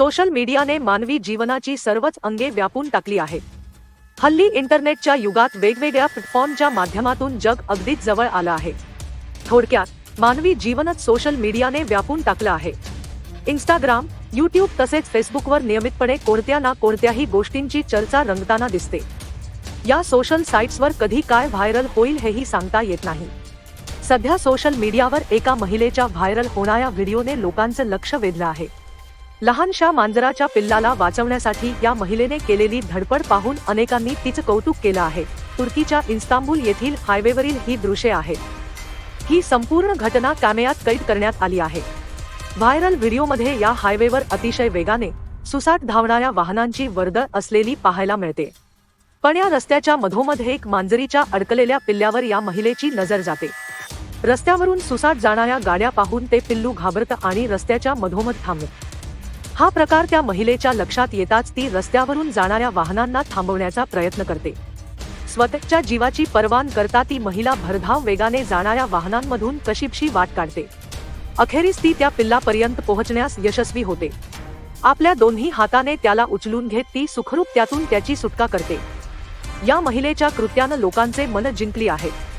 Social मीडियाने मानवी जीवनाची सर्वच अंगे व्यापून टाकली आहेत हल्ली इंटरनेटच्या युगात वेगवेगळ्या प्लॅटफॉर्मच्या माध्यमातून जग अगदीच जवळ आलं आहे. थोडक्यात मानवी जीवनच सोशल मीडियाने व्यापून टाकलं आहे. इंस्टाग्राम यूट्यूब तसेच फेसबुकवर नियमितपणे कोणत्या ना कोणत्याही गोष्टींची चर्चा रंगताना दिसते. या सोशल साईट्सवर कधी काय व्हायरल होईल हेही सांगता येत नाही. सध्या सोशल मीडियावर एका महिलेच्या व्हायरल होणाऱ्या व्हिडिओने लोकांचं लक्ष वेधलं आहे. लहानशा मांजराच्या पिल्लाला वाचवण्यासाठी या महिलेने केलेली धडपड पाहून अनेकांनी तिचं कौतुक केलं आहे. तुर्कीच्या इन्स्तांबुल येथील हायवेवरील ही दृश्ये आहेत. ही संपूर्ण घटना कॅमेऱ्यात कैद करण्यात आली आहे. व्हायरल व्हिडिओमध्ये या हायवेवर अतिशय वेगाने सुसाट धावणाऱ्या वाहनांची वर्दळ असलेली पाहायला मिळते. पण या रस्त्याच्या मधोमध एक मांजरीच्या अडकलेल्या पिल्ल्यावर या महिलेची नजर जाते. रस्त्यावरून सुसाट जाणाऱ्या गाड्या पाहून ते पिल्लू घाबरतं आणि रस्त्याच्या मधोमध थांबत हा प्रकार त्या महिलेच्या लक्षात येताच ती रस्त्यावरून जाणाऱ्या वाहनांना थांबवण्याचा प्रयत्न करते. स्वतःच्या जीवाची परवान करता ती महिला भरधाव वेगाने जाणाऱ्या वाहनांमधून कशीपशी वाट काढते. अखेरीस ती त्या पिल्लापर्यंत पोहोचण्यास यशस्वी होते. आपल्या दोन्ही हाताने त्याला उचलून घेत ती सुखरूप त्यातून त्याची सुटका करते. या महिलेच्या कृत्यानं लोकांचे मन जिंकली आहे.